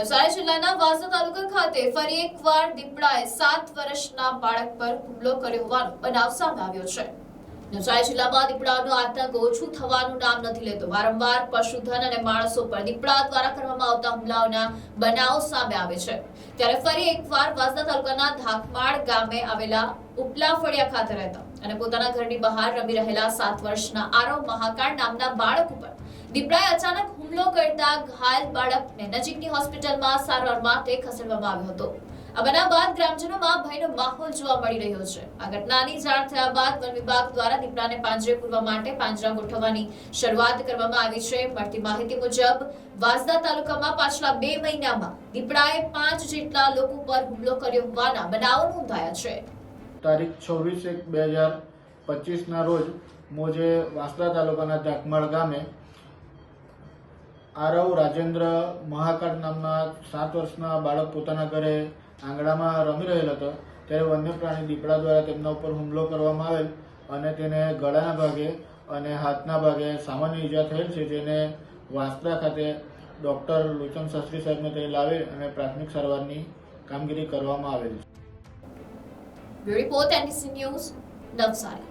નવસારી જિલ્લાના વાસા તાલુકા ખાતે ફરી એકવાર દીપડાએ સાત વર્ષના બાળક પર હુમલો કર્યો હોવાનો બનાવ સામે આવ્યો છે. નવસારી જિલ્લામાં દીપડાનો આતંક ઓછું થવાનું નામ નથી લેતો. વારંવાર પશુધન અને માણસો પર દીપડા દ્વારા કરવામાં આવતા હુમલાઓના બનાવો સામે આવે છે. ત્યારે ફરી એકવાર વાસદા તાલુકાના ધાકમાળ ગામે આવેલા ઉપલા ફળિયા ખાતે રહેતા અને પોતાના ઘરની બહાર રમી રહેલા સાત વર્ષના આરવ મહાકાળ નામના બાળક ઉપર દીપડાએ અચાનક હુમલો કરતા ઘાયલ બાળકને નજીકની હોસ્પિટલમાં સારવાર માટે ખસેડવામાં આવ્યો હતો. આ બનાવ બાદ ગ્રામજનોમાં ભયનો માહોલ જોવા મળી રહ્યો છે. આ ઘટનાની જાણ થયા બાદ વન વિભાગ દ્વારા દીપડાને પાંજરે પૂરવા માટે પાંજરા ગોઠવવાની શરૂઆત કરવામાં આવી છે. મળતી માહિતી મુજબ, વાંસદા તાલુકામાં પાછલા બે મહિનામાં દીપડાએ પાંચ જેટલા લોકો પર હુમલો કર્યો હોવાના બનાવો નોંધાયા છે. તારીખ છવ્વીસ એક બે હજાર પચીસના રોજ મોજે વાંસદા તાલુકાના ધાકમાળ ગામે આરવ રાજેન્દ્ર મહાકાળ નામના સાત વર્ષના બાળક પોતાના ઘરે આંગણામાં રમી રહેલ હતો. ત્યારે વન્ય પ્રાણી દીપડા દ્વારા તેમના ઉપર હુમલો કરવામાં આવેલ અને તેને ગળાના ભાગે અને હાથના ભાગે સામાન્ય ઈજા થયેલ છે, જેને વાંસદા ખાતે ડૉક્ટર લોચન શાસ્ત્રી સાહેબને તે લાવી અને પ્રાથમિક સારવારની કામગીરી કરવામાં આવેલ છે. Report news, Navsari.